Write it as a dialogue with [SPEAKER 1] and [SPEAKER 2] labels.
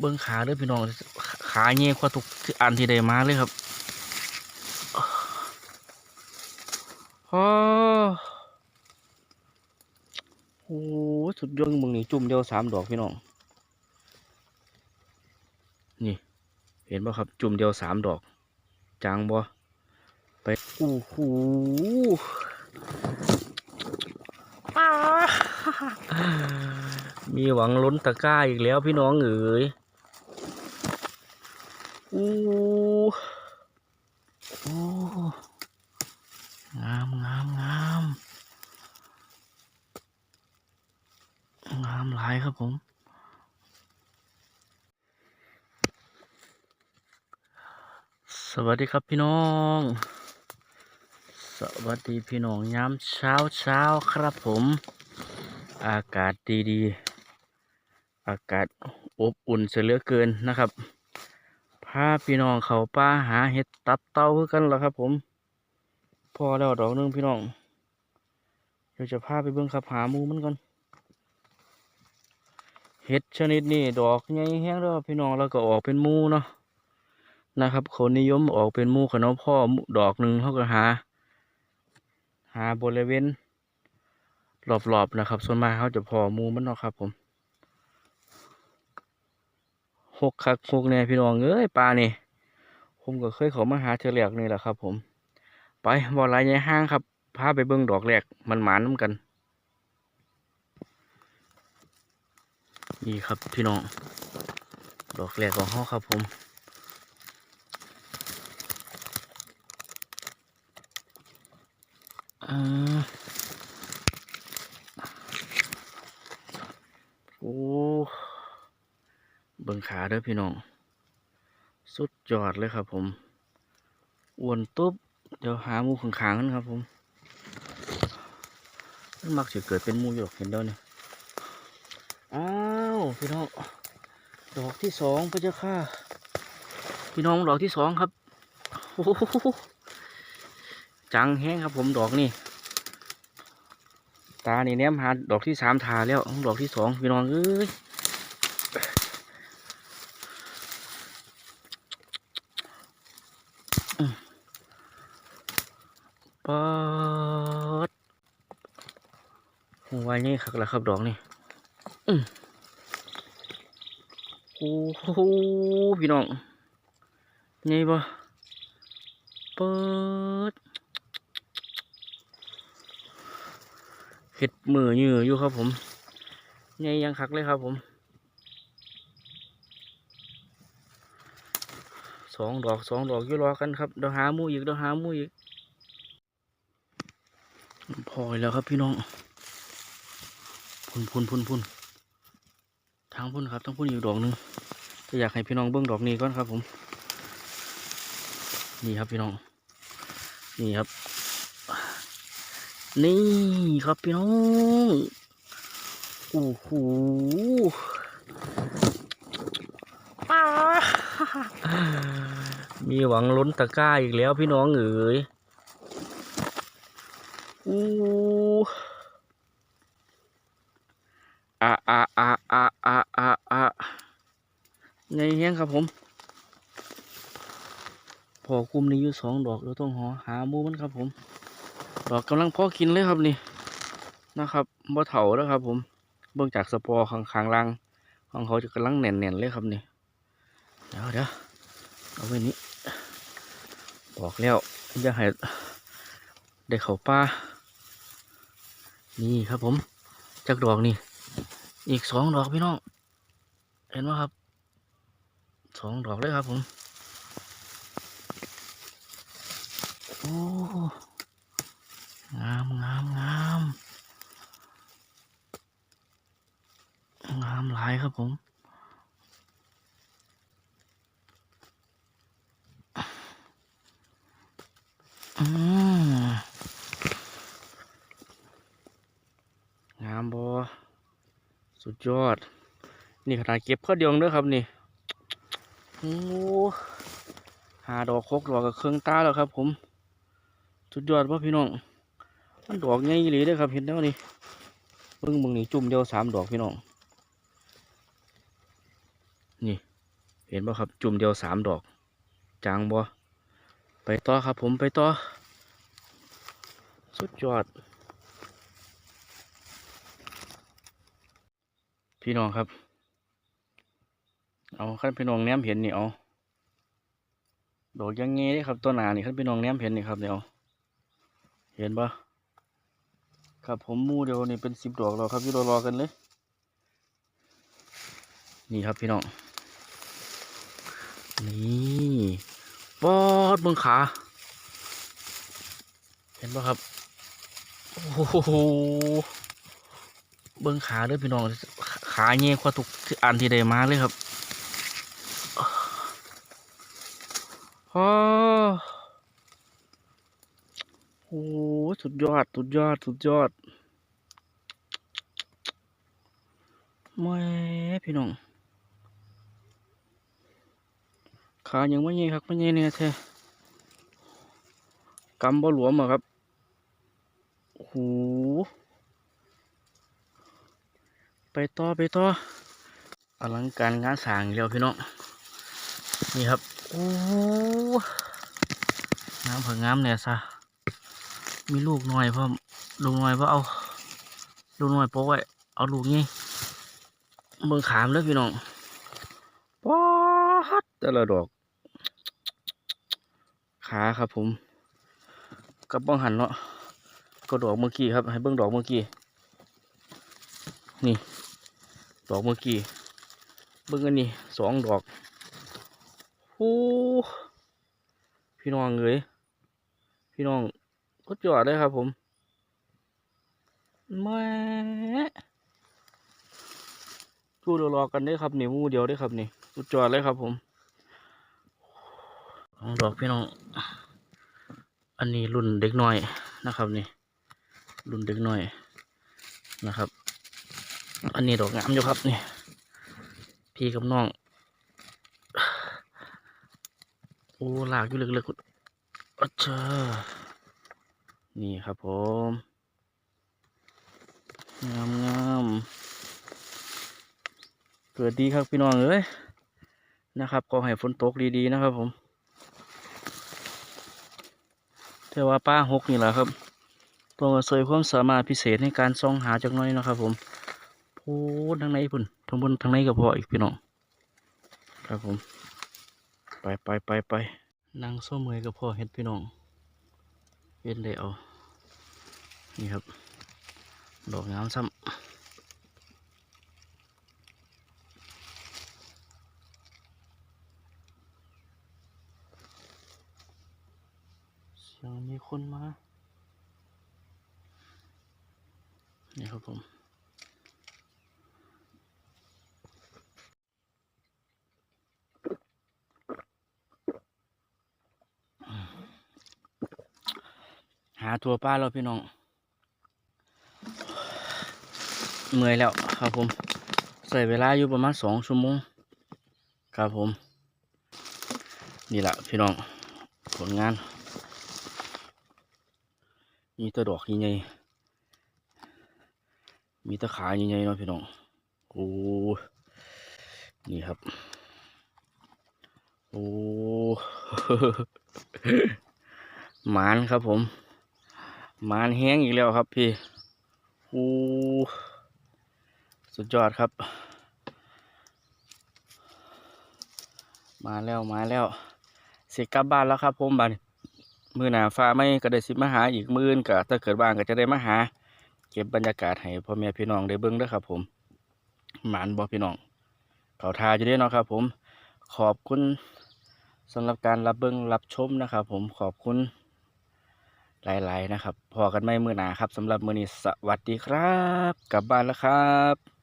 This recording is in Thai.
[SPEAKER 1] เบิ้งขาด้อพี่น้อง ขาเงี้ยกว่าทุกอันที่ได้มาเลยครับโอ้โหสุดยอดมึงนี่จุ่มเดียวสามดอกพี่น้อง นี่ เห็นป่ะครับ จุ่มเดียวสามดอกจางบ่ไปโอ้โหมีหวังล้นตะกร้าอีกแล้วพี่น้องเอ๋ย อู้โอ้งามงามงามงามหลายครับผมสวัสดีครับพี่น้อง สวัสดีพี่น้องยามเช้าเช้าครับผม อากาศดีๆ อากาศอบอุ่นเสียเหลือเกินนะครับ พาพี่น้องเขาป่าหาเห็ดตับเต้าคือกันแล้วครับ ผม พอแล้วดอกหนึงพี่น้อง เดี๋ยวจะพาไปเบิ่งครับหามูมันก่อนเห็ดชนิดนี้ดอกใหญ่แห้งแล้วพี่น้องแล้วก็ออกเป็นมูเนาะนะครับคนนิยมออกเป็นมูขนมพ่อดอกหนึ่งเขาก็หา หาบริเวณรอบๆนะครับ ส่วนมากเขาจะพอมูมันเนาะครับผม หกคักหกเนี่ยพี่น้องเอ้ยปลานี่ผมก็เคยเขามาหาเธอแรกนี่แหละครับ ผม ไปบ่อไรใหญ่ห้างครับพาไปเบิ่งดอกแรกมันหมานน้ำกัน นี่ครับพี่น้อง ดอกแรกของเขาครับผมอ่าโอ้เบิ่ง ขาเด้อพี่น้อง สุดยอดเลยครับผมอ้วนตุ๊บเดี๋ยวหามูข้างๆกันครับผมมันมักจะเกิดเป็นมูอยู่หรอกเห็นด้อเนี่ยอ้าวพี่น้องดอกที่สองพระเจ้าค่ะ พี่น้องดอกที่สองครับโอ้โหจังแห้งครับผมดอกนี่ตานี่แนมหาดอกที่สามทาแล้วดอกที่สองพี่น้องเอ้ยอืมปอด หัวนี่คักแล้วครับดอกนี่อืมโอ้โหพี่น้องนี่บ่เปิดเห็ดมือยืออยู่ครับผมใหญ่ยังคักเลยครับผมสองดอกสองดอกอยู่รอกันครับเดี๋ยวหามูอีกเดี๋ยวหามูอีกพอแล้วครับพี่น้อง พุ่นพุ่นพุ่นพุ่นทางพุ่นครับทั้งพุ่นอยู่ดอกหนึงจะอยากให้พี่น้องเบิ้องดอกนี้ก่อนครับ ผม นี่ครับพี่น้อง นี่ครับ นี่ครับพี่น้องโอ้โหมีหวังล้นตะกร้าอีกแล้วพี่น้องเอ๋ยอู้ อะอะอะอะอะอะอะไงเฮียงครับผมพอคุมนี้อยู่สองดอกเราต้องหอหามูมันครับผม ดอกกำลังพอกินเลยครับนี่นะครับบ่เถาแล้วครับ ผมเบิ่งจากสปอร์ข้างข้างล่างของเขาจะกำลังแน่นๆเลยครับนี่เดี๋ยวเดี๋ยวเอาไว้นี้บอกแล้วอย่าให้ได้เขาป้านี่ครับผมจากดอกนี่ อีกสองดอกพี่น้อง เห็นไหมครับสองดอกเลยครับผม โอ้งามงามงามงามหลายครับผม อืมงามบอสุด ยอด นี่ขนาดเก็บข้อเดียวเด้อครับนี่โอ้หาดอกคกดอกกับเครื่องตาแล้วครับ ผมสุดยอดป่ะพี่น้อง มันดอกใหญ่อีหลีเด้อครับ เห็นแล้วนี่เบิ่งมึงนี่จุ่มเดียวสามดอกพี่น้อง นี่ เห็นบ่ครับ จุ่มเดียวสามดอกจางบ่ไปต่อครับ ผมไปต่อ สุดยอด พี่น้องครับ เอาขั้นพี่น้องแนมเห็นนี่เอาดอกยังเงี้ยครับตัวหนานี่ขั้นพี่น้องแนมเห็นนี่ครับเดี๋ยวเห็นปะครับผมมูเดียวนี่เป็นสิบดอกแล้วครับพี่รอรอกันเลย นี่ครับพี่น้อง นี่ปอดเบิ้งขา เห็นปะครับ โอ้โหเบิ้องขาเด้อพี่น้อง ขาเงี้ยกว่าทุกอันที่ได้มาเลยครับโอ้โหสุดยอด สุดยอด สุดยอดแม่พี่น้อง ขายังไม่เงี้ยครับไม่เงี้ยเนี่ยแท้กำบ่หลวมอะครับโอ้โห ไปต่อไปต่ออลังการงานสางอีกแล้วพี่น้องนี่ครับโอ้งามเผังงามเนี่ยซะมีลูกหน่อยพร้อลูกหน่อยเพราะเอาลูกหน่อยโป๊ะไว้เอาลูกนี่เมืองขามเลยพี่น้องป๊อดแต่ละดอก ขาครับผมกับบ้องหันเนาะก็ดอกเมื่อกี้ครับ ให้เบิ้งดอกเมื่อกี้นี่ ดอกเมื่อกี้เบิ้งอันนี้สองดอกโอ้พี่น้องเลยพี่น้องก็จอดเลยครับผมแม่ชูรอๆกันได้ครับนี่มูเดียวได้ครับนี่สุดจอดเลยครับผมสองดอกพี่น้อง อันนี้รุ่นเด็กน้อยนะครับนี่ รุ่นเด็กน้อยนะครับ อันนี้ดอกงามอยู่ครับนี่พี่กับน้องโอ้หลากอยู่เลึกๆอัจฉานี่ครับผมงามงามเกิดดีครับพี่น้องเอ้ยนะครับขอให้ฝนตกดีๆนะครับผมแต่ว่าป้าหกนี่แหละครับต้องอาศัยความสามารถพิเศษในการส่องหาจากน้อยนะครับผม พูดทางไหนพุ่นทางบนทางไหนก็พออีกพี่น้องครับผม ไปไปไปไปนั่งส้มเมยก็พอเห็ดพี่น้องเห็ดได้เอานี่ครับ ดอกงามซ้ำเสียงมีคนมา นี่ครับผมาตัวป้าแล้วพี่น้องเมื่อยแล้วครับผมใส่เวลาอยู่ประมาณสองชั่วโมงครับผม นี่แหละพี่น้องผลงานมีตะดอกใหญ่ๆมีตะขาใหญ่ๆเนาะพี่น้องโอ้นี่ครับโอ้หมานครับผม มานแห้งอีกแล้วครับพี่โอ้สุดยอดครับ มาแล้วมาแล้วเสร็จกลับบ้านแล้วครับผมบัดนี้มือหนาฟ้าไม่ก็ได้สิมาหาอีกมื่นก็ถ้าเกิดว่างก็จะได้มาหา เก็บบรรยากาศให้พ่อแม่พี่น้องได้เบิ่งด้วยครับ ผมหมานบ่พี่น้องเขาทาจะได้เนาะครับ ผมขอบคุณสำหรับการรับเบิ่งรับชมนะครับ ผมขอบคุณ หลาย ๆ นะครับพอกันไม่มือหนาครับสำหรับมือนี้สวัสดีครับ กลับบ้านแล้วครับ